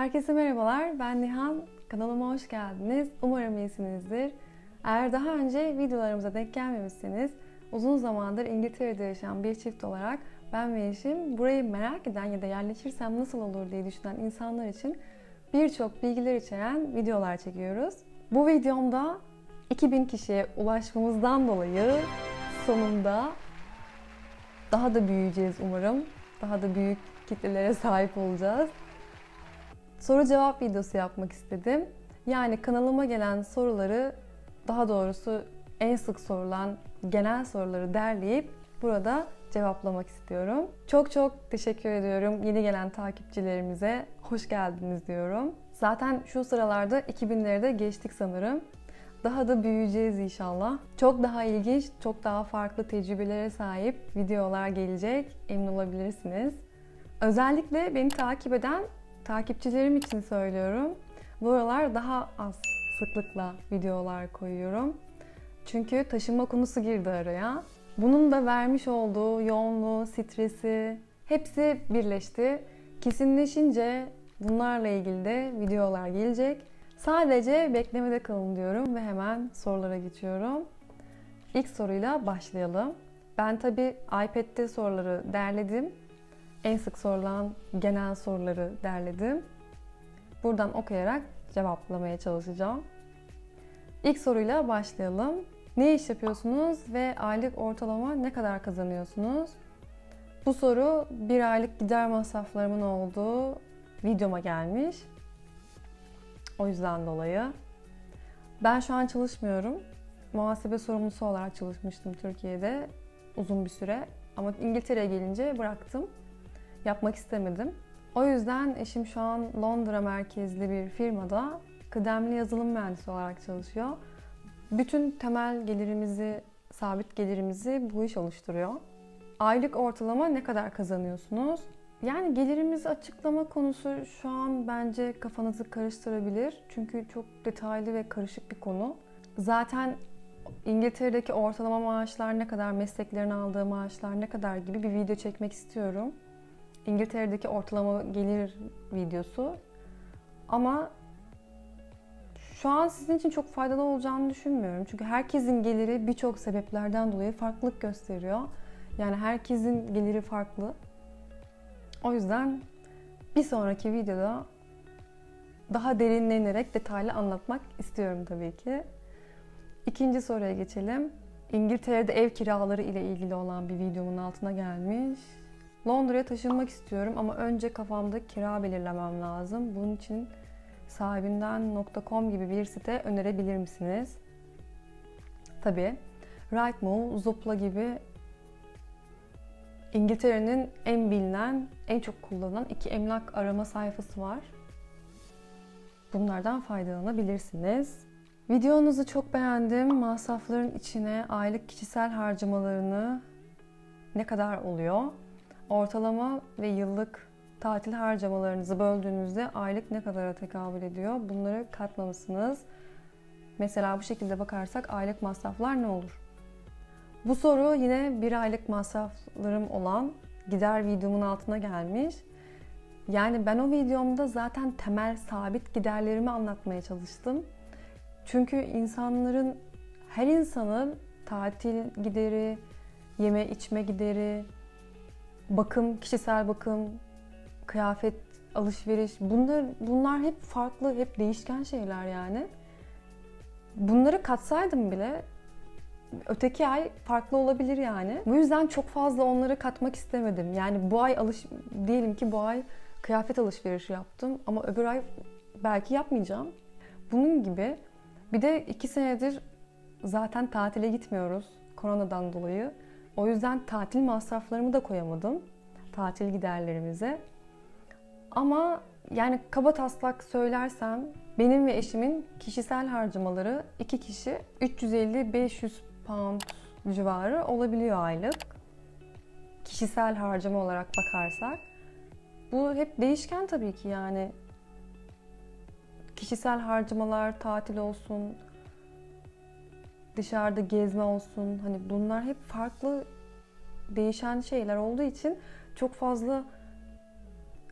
Herkese merhabalar, ben Nihan. Kanalıma hoş geldiniz. Umarım iyisinizdir. Eğer daha önce videolarımıza denk gelmemişseniz, uzun zamandır İngiltere'de yaşayan bir çift olarak ben ve eşim burayı merak eden ya da yerleşirsem nasıl olur diye düşünen insanlar için birçok bilgiler içeren videolar çekiyoruz. Bu videomda 2000 kişiye ulaşmamızdan dolayı sonunda daha da büyüyeceğiz umarım. Daha da büyük kitlelere sahip olacağız. Soru cevap videosu yapmak istedim. Yani kanalıma gelen soruları, daha doğrusu en sık sorulan genel soruları derleyip burada cevaplamak istiyorum. Çok çok teşekkür ediyorum yeni gelen takipçilerimize. Hoş geldiniz diyorum. Zaten şu sıralarda 2000'leri de geçtik sanırım. Daha da büyüyeceğiz inşallah. Çok daha ilginç, çok daha farklı tecrübelere sahip videolar gelecek. Emin olabilirsiniz. Özellikle beni takip eden takipçilerim için söylüyorum. Bu aralar daha az sıklıkla videolar koyuyorum. Çünkü taşınma konusu girdi araya. Bunun da vermiş olduğu yoğunluğu, stresi hepsi birleşti. Kesinleşince bunlarla ilgili de videolar gelecek. Sadece beklemede kalın diyorum ve hemen sorulara geçiyorum. İlk soruyla başlayalım. Ben tabi iPad'de soruları derledim. En sık sorulan genel soruları derledim. Buradan okuyarak cevaplamaya çalışacağım. İlk soruyla başlayalım. Ne iş yapıyorsunuz ve aylık ortalama ne kadar kazanıyorsunuz? Bu soru bir aylık gider masraflarımın olduğu videoma gelmiş. O yüzden dolayı. Ben şu an çalışmıyorum. Muhasebe sorumlusu olarak çalışmıştım Türkiye'de uzun bir süre. Ama İngiltere'ye gelince bıraktım. Yapmak istemedim. O yüzden eşim şu an Londra merkezli bir firmada kıdemli yazılım mühendisi olarak çalışıyor. Bütün temel gelirimizi, sabit gelirimizi bu iş oluşturuyor. Aylık ortalama ne kadar kazanıyorsunuz? Yani gelirimizi açıklama konusu şu an bence kafanızı karıştırabilir. Çünkü çok detaylı ve karışık bir konu. Zaten İngiltere'deki ortalama maaşlar ne kadar, mesleklerin aldığı maaşlar ne kadar gibi bir video çekmek istiyorum. İngiltere'deki ortalama gelir videosu. Ama şu an sizin için çok faydalı olacağını düşünmüyorum. Çünkü herkesin geliri birçok sebeplerden dolayı farklılık gösteriyor. Yani herkesin geliri farklı. O yüzden bir sonraki videoda daha derinlenerek detaylı anlatmak istiyorum tabii ki. İkinci soruya geçelim. İngiltere'de ev kiraları ile ilgili olan bir videomun altına gelmiş. Londra'ya taşınmak istiyorum ama önce kafamda kira belirlemem lazım. Bunun için sahibinden.com gibi bir site önerebilir misiniz? Tabii. Rightmove, Zoopla gibi İngiltere'nin en bilinen, en çok kullanılan iki emlak arama sayfası var. Bunlardan faydalanabilirsiniz. Videonuzu çok beğendim. Masrafların içine aylık kişisel harcamalarını ne kadar oluyor? Ortalama ve yıllık tatil harcamalarınızı böldüğünüzde aylık ne kadara tekabül ediyor? Bunları katmamışsınız. Mesela bu şekilde bakarsak aylık masraflar ne olur? Bu soru yine bir aylık masraflarım olan gider videomun altına gelmiş. Yani ben o videomda zaten temel sabit giderlerimi anlatmaya çalıştım. Çünkü insanların, her insanın tatil gideri, yeme içme gideri, bakım, kişisel bakım, kıyafet, alışveriş bunlar bunlar hep farklı, hep değişken şeyler yani. Bunları katsaydım bile öteki ay farklı olabilir yani. Bu yüzden çok fazla onları katmak istemedim. Yani bu ay alış diyelim ki bu ay kıyafet alışverişi yaptım ama öbür ay belki yapmayacağım. Bunun gibi bir de iki senedir zaten tatile gitmiyoruz koronadan dolayı. O yüzden tatil masraflarımı da koyamadım. Tatil giderlerimize. Ama yani kaba taslak söylersem benim ve eşimin kişisel harcamaları iki kişi 350-500 pound civarı olabiliyor aylık. Kişisel harcama olarak bakarsak. Bu hep değişken tabii ki yani. Kişisel harcamalar, tatil olsun, dışarıda gezme olsun. Hani bunlar hep farklı değişen şeyler olduğu için çok fazla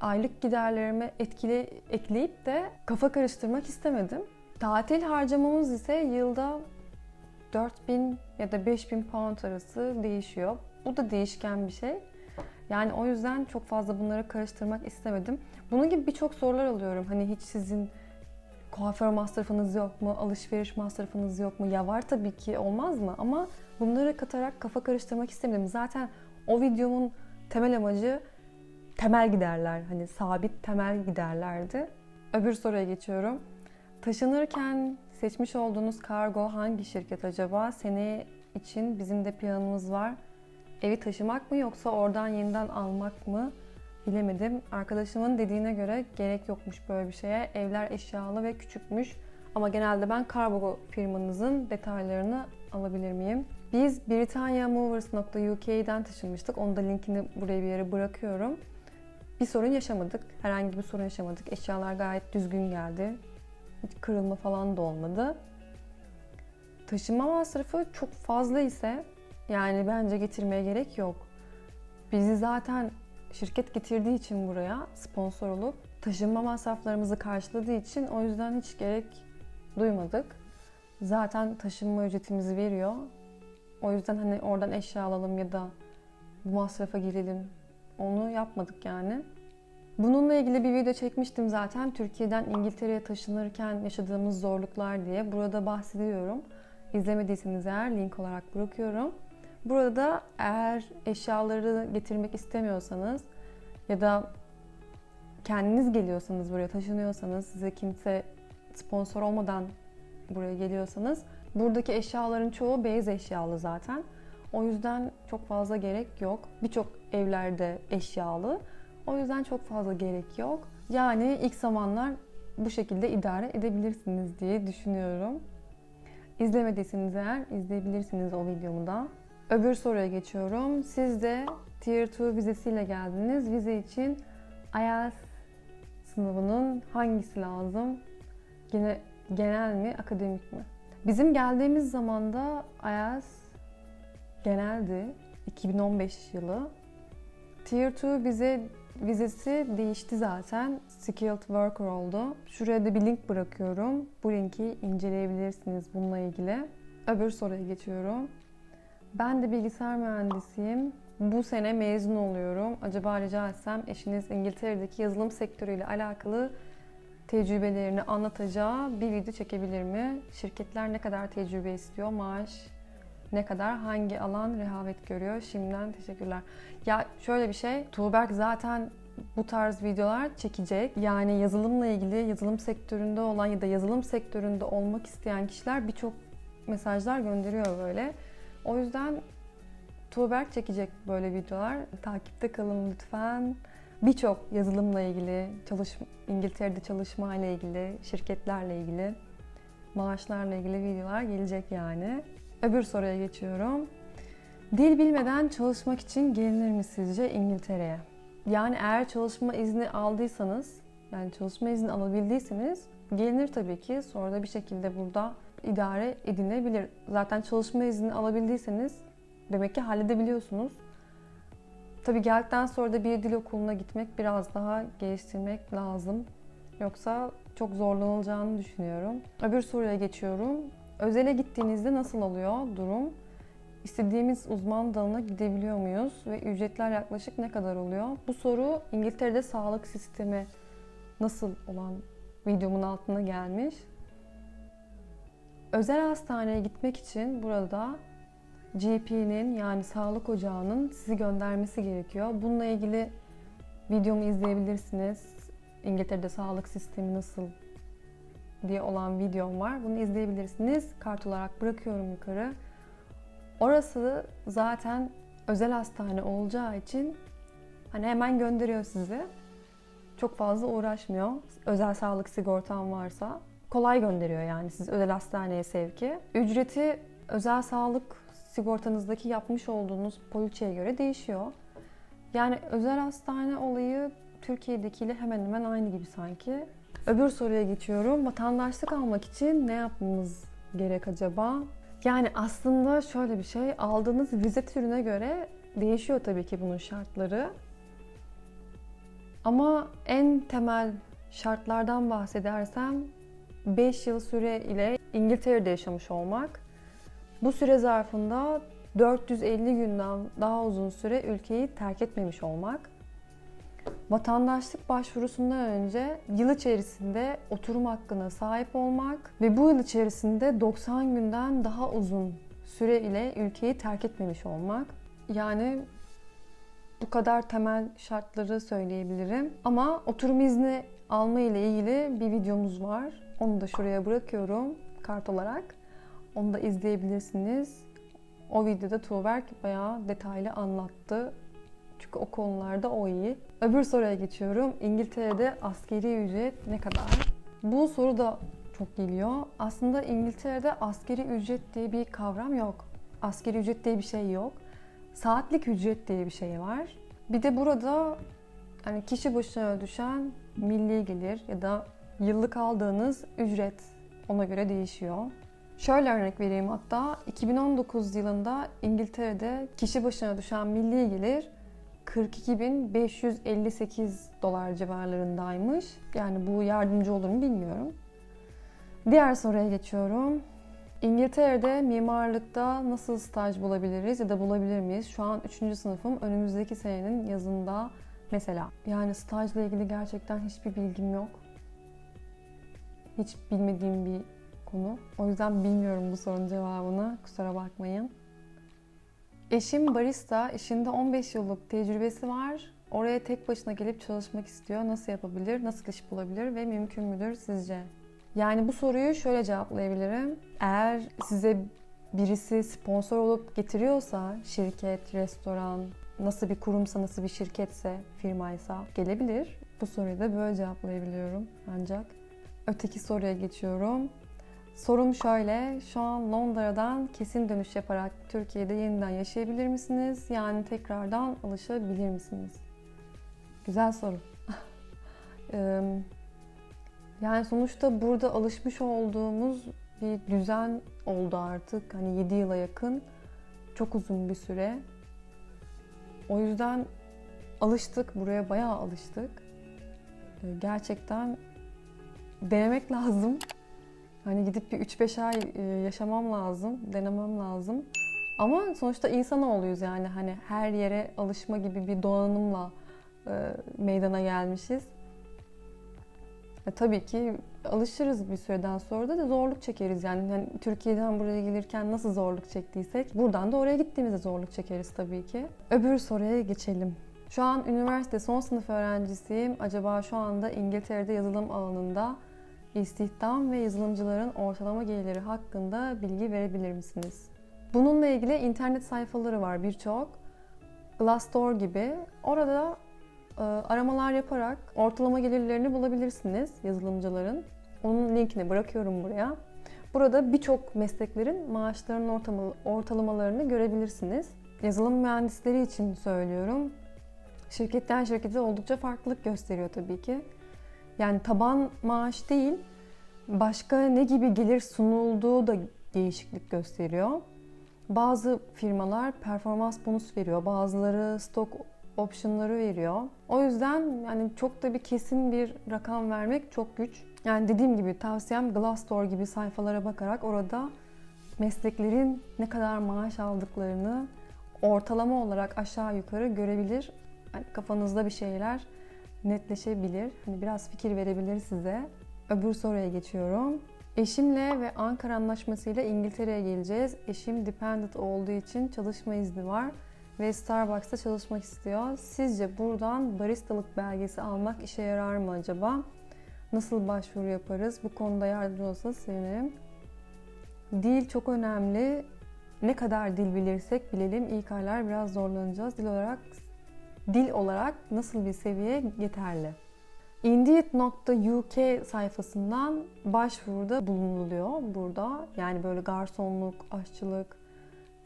aylık giderlerime etkili ekleyip de kafa karıştırmak istemedim. Tatil harcamamız ise yılda 4000 ya da 5000 pound arası değişiyor. Bu da değişken bir şey. Yani o yüzden çok fazla bunları karıştırmak istemedim. Bunun gibi birçok sorular alıyorum. Hani hiç sizin kuaför masrafınız yok mu? Alışveriş masrafınız yok mu? Ya var tabii ki olmaz mı? Ama bunları katarak kafa karıştırmak istemedim. Zaten o videomun temel amacı temel giderler. Hani sabit temel giderlerdi. Öbür soruya geçiyorum. Taşınırken seçmiş olduğunuz kargo hangi şirket acaba? Seneye için bizim de planımız var. Evi taşımak mı yoksa oradan yeniden almak mı? Bilemedim. Arkadaşımın dediğine göre gerek yokmuş böyle bir şeye. Evler eşyalı ve küçükmüş. Ama genelde ben kargo firmanızın detaylarını alabilir miyim? Biz britanniamovers.uk'den taşınmıştık. Onu da linkini buraya bir yere bırakıyorum. Bir sorun yaşamadık. Herhangi bir sorun yaşamadık. Eşyalar gayet düzgün geldi. Hiç kırılma falan da olmadı. Taşınma masrafı çok fazla ise yani bence getirmeye gerek yok. Bizi zaten şirket getirdiği için buraya sponsor olup taşınma masraflarımızı karşıladığı için o yüzden hiç gerek duymadık. Zaten taşınma ücretimizi veriyor. O yüzden hani oradan eşya alalım ya da bu masrafa girelim. Onu yapmadık yani. Bununla ilgili bir video çekmiştim zaten. Türkiye'den İngiltere'ye taşınırken yaşadığımız zorluklar diye. Burada bahsediyorum. İzlemediyseniz eğer link olarak bırakıyorum. Burada eğer eşyaları getirmek istemiyorsanız ya da kendiniz geliyorsanız buraya taşınıyorsanız size kimse sponsor olmadan buraya geliyorsanız buradaki eşyaların çoğu beyaz eşyalı zaten. O yüzden çok fazla gerek yok. Birçok evlerde eşyalı. O yüzden çok fazla gerek yok. Yani ilk zamanlar bu şekilde idare edebilirsiniz diye düşünüyorum. İzlemediyseniz eğer izleyebilirsiniz o videomu da. Öbür soruya geçiyorum. Siz de Tier 2 vizesiyle geldiniz. Vize için IELTS sınavının hangisi lazım? Gene, genel mi, akademik mi? Bizim geldiğimiz zamanda IELTS geneldi. 2015 yılı. Tier 2 vize vizesi değişti zaten. Skilled Worker oldu. Şuraya da bir link bırakıyorum. Bu linki inceleyebilirsiniz bununla ilgili. Öbür soruya geçiyorum. Ben de bilgisayar mühendisiyim. Bu sene mezun oluyorum. Acaba rica etsem eşiniz İngiltere'deki yazılım sektörüyle alakalı tecrübelerini anlatacağı bir video çekebilir mi? Şirketler ne kadar tecrübe istiyor? Maaş ne kadar? Hangi alan rehavet görüyor? Şimdiden teşekkürler. Ya şöyle bir şey. Tuğberk zaten bu tarz videolar çekecek. Yani yazılımla ilgili yazılım sektöründe olan ya da yazılım sektöründe olmak isteyen kişiler birçok mesajlar gönderiyor böyle. O yüzden Tuğberk çekecek böyle videolar. Takipte kalın lütfen. Birçok yazılımla ilgili, çalış İngiltere'de çalışma ile ilgili, şirketlerle ilgili, maaşlarla ilgili videolar gelecek yani. Öbür soruya geçiyorum. Dil bilmeden çalışmak için gelinir mi sizce İngiltere'ye? Yani eğer çalışma izni aldıysanız, yani çalışma izni alabildiyseniz gelinir tabii ki. Sonra da bir şekilde burada idare edilebilir. Zaten çalışma izni alabildiyseniz demek ki halledebiliyorsunuz. Tabii geldikten sonra da bir dil okuluna gitmek biraz daha geliştirmek lazım. Yoksa çok zorlanılacağını düşünüyorum. Öbür soruya geçiyorum. Özele gittiğinizde nasıl oluyor durum? İstediğimiz uzman dalına gidebiliyor muyuz ve ücretler yaklaşık ne kadar oluyor? Bu soru İngiltere'de sağlık sistemi nasıl olan videomun altına gelmiş. Özel hastaneye gitmek için burada GP'nin yani sağlık ocağının sizi göndermesi gerekiyor. Bununla ilgili videomu izleyebilirsiniz. İngiltere'de sağlık sistemi nasıl diye olan videom var. Bunu izleyebilirsiniz. Kart olarak bırakıyorum yukarı. Orası zaten özel hastane olacağı için hani hemen gönderiyor sizi. Çok fazla uğraşmıyor. Özel sağlık sigortan varsa kolay gönderiyor yani siz özel hastaneye sevki. Ücreti özel sağlık sigortanızdaki yapmış olduğunuz poliçeye göre değişiyor. Yani özel hastane olayı Türkiye'dekiyle hemen hemen aynı gibi sanki. Öbür soruya geçiyorum. Vatandaşlık almak için ne yapmamız gerek acaba? Yani aslında şöyle bir şey, aldığınız vize türüne göre değişiyor tabii ki bunun şartları. Ama en temel şartlardan bahsedersem 5 yıl süre ile İngiltere'de yaşamış olmak. Bu süre zarfında 450 günden daha uzun süre ülkeyi terk etmemiş olmak. Vatandaşlık başvurusundan önce yıl içerisinde oturum hakkına sahip olmak ve bu yıl içerisinde 90 günden daha uzun süre ile ülkeyi terk etmemiş olmak. Yani bu kadar temel şartları söyleyebilirim. Ama oturum izni alma ile ilgili bir videomuz var. Onu da şuraya bırakıyorum kart olarak. Onu da izleyebilirsiniz. O videoda Tuğberk bayağı detaylı anlattı. Çünkü o konularda o iyi. Öbür soruya geçiyorum. İngiltere'de askeri ücret ne kadar? Bu soru da çok geliyor. Aslında İngiltere'de askeri ücret diye bir kavram yok. Askeri ücret diye bir şey yok. Saatlik ücret diye bir şey var. Bir de burada hani kişi başına düşen milli gelir ya da yıllık aldığınız ücret ona göre değişiyor. Şöyle örnek vereyim hatta 2019 yılında İngiltere'de kişi başına düşen milli gelir 42.558 dolar civarlarındaymış. Yani bu yardımcı olur mu bilmiyorum. Diğer soruya geçiyorum. İngiltere'de mimarlıkta nasıl staj bulabiliriz ya da bulabilir miyiz? Şu an 3. sınıfım. Önümüzdeki senenin yazında mesela. Yani stajla ilgili gerçekten hiçbir bilgim yok. Hiç bilmediğim bir konu. O yüzden bilmiyorum bu sorunun cevabını. Kusura bakmayın. Eşim barista, işinde 15 yıllık tecrübesi var. Oraya tek başına gelip çalışmak istiyor. Nasıl yapabilir, nasıl iş bulabilir ve mümkün müdür sizce? Yani bu soruyu şöyle cevaplayabilirim. Eğer size birisi sponsor olup getiriyorsa, şirket, restoran, nasıl bir kurumsa, nasıl bir şirketse, firmaysa gelebilir. Bu soruyu da böyle cevaplayabiliyorum ancak. Öteki soruya geçiyorum. Sorum şöyle, şu an Londra'dan kesin dönüş yaparak Türkiye'de yeniden yaşayabilir misiniz? Yani tekrardan alışabilir misiniz? Güzel soru. yani sonuçta burada alışmış olduğumuz bir düzen oldu artık. Hani 7 yıla yakın. Çok uzun bir süre. O yüzden alıştık, buraya bayağı alıştık. Gerçekten denemek lazım. Hani gidip bir 3-5 ay e, yaşamam lazım, denemem lazım. Ama sonuçta insanoğluyuz yani hani her yere alışma gibi bir donanımla e, meydana gelmişiz. E, tabii ki alışırız bir süreden sonra da, da zorluk çekeriz yani. yani Türkiye'den buraya gelirken nasıl zorluk çektiysek buradan da oraya gittiğimizde zorluk çekeriz tabii ki. Öbür soruya geçelim. Şu an üniversite son sınıf öğrencisiyim. Acaba şu anda İngiltere'de yazılım alanında istihdam ve yazılımcıların ortalama gelirleri hakkında bilgi verebilir misiniz? Bununla ilgili internet sayfaları var birçok. Glassdoor gibi. Orada e, aramalar yaparak ortalama gelirlerini bulabilirsiniz yazılımcıların. Onun linkini bırakıyorum buraya. Burada birçok mesleklerin maaşlarının ortalamalarını görebilirsiniz. Yazılım mühendisleri için söylüyorum. Şirketten şirkete oldukça farklılık gösteriyor tabii ki. Yani taban maaş değil, başka ne gibi gelir sunulduğu da değişiklik gösteriyor. Bazı firmalar performans bonus veriyor, bazıları stok optionları veriyor. O yüzden yani çok da bir kesin bir rakam vermek çok güç. Yani dediğim gibi tavsiyem Glassdoor gibi sayfalara bakarak orada mesleklerin ne kadar maaş aldıklarını ortalama olarak aşağı yukarı görebilir. Yani kafanızda bir şeyler netleşebilir. Hani biraz fikir verebilir size. Öbür soruya geçiyorum. Eşimle ve Ankara Anlaşması ile İngiltere'ye geleceğiz. Eşim dependent olduğu için çalışma izni var ve Starbucks'ta çalışmak istiyor. Sizce buradan baristalık belgesi almak işe yarar mı acaba? Nasıl başvuru yaparız? Bu konuda yardımcı olsanız sevinirim. Dil çok önemli. Ne kadar dil bilirsek bilelim ilk aylar biraz zorlanacağız. Dil olarak dil olarak nasıl bir seviye yeterli? Indeed.uk sayfasından başvuruda bulunuluyor burada. Yani böyle garsonluk, aşçılık,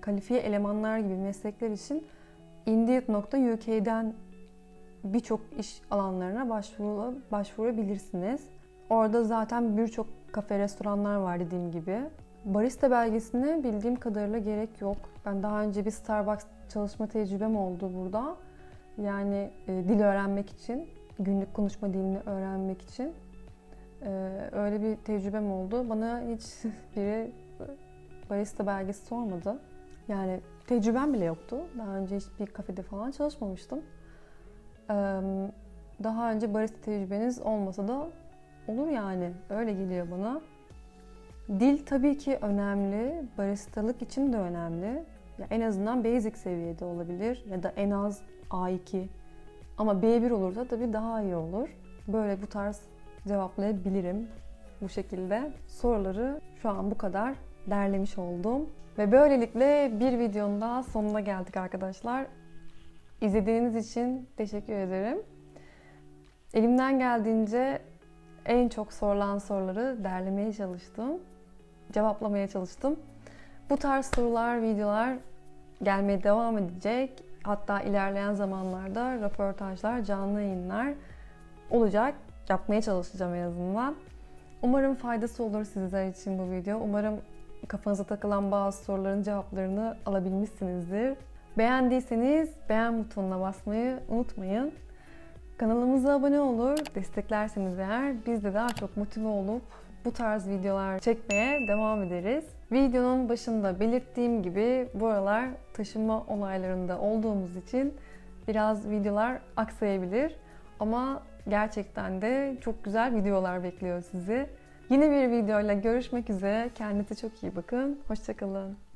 kalifiye elemanlar gibi meslekler için Indeed.uk'den birçok iş alanlarına başvuru, başvurabilirsiniz. Orada zaten birçok kafe, restoranlar var dediğim gibi. Barista belgesine bildiğim kadarıyla gerek yok. Ben daha önce bir Starbucks çalışma tecrübem oldu burada. Yani e, dil öğrenmek için günlük konuşma dilini öğrenmek için. Ee, öyle bir tecrübem oldu. Bana hiç biri barista belgesi sormadı. Yani tecrübem bile yoktu. Daha önce hiçbir kafede falan çalışmamıştım. Ee, daha önce barista tecrübeniz olmasa da olur yani. Öyle geliyor bana. Dil tabii ki önemli. Baristalık için de önemli. Ya en azından basic seviyede olabilir ya da en az A2. Ama B1 olursa tabii daha iyi olur. Böyle bu tarz cevaplayabilirim bu şekilde. Soruları şu an bu kadar derlemiş oldum. Ve böylelikle bir videonun daha sonuna geldik arkadaşlar. İzlediğiniz için teşekkür ederim. Elimden geldiğince en çok sorulan soruları derlemeye çalıştım. Cevaplamaya çalıştım. Bu tarz sorular, videolar gelmeye devam edecek. Hatta ilerleyen zamanlarda röportajlar, canlı yayınlar olacak. Yapmaya çalışacağım en azından. Umarım faydası olur sizler için bu video. Umarım kafanıza takılan bazı soruların cevaplarını alabilmişsinizdir. Beğendiyseniz beğen butonuna basmayı unutmayın. Kanalımıza abone olur, desteklerseniz eğer biz de daha çok motive olup bu tarz videolar çekmeye devam ederiz. Videonun başında belirttiğim gibi bu aralar taşınma olaylarında olduğumuz için biraz videolar aksayabilir. Ama gerçekten de çok güzel videolar bekliyor sizi. Yeni bir videoyla görüşmek üzere. Kendinize çok iyi bakın. Hoşçakalın.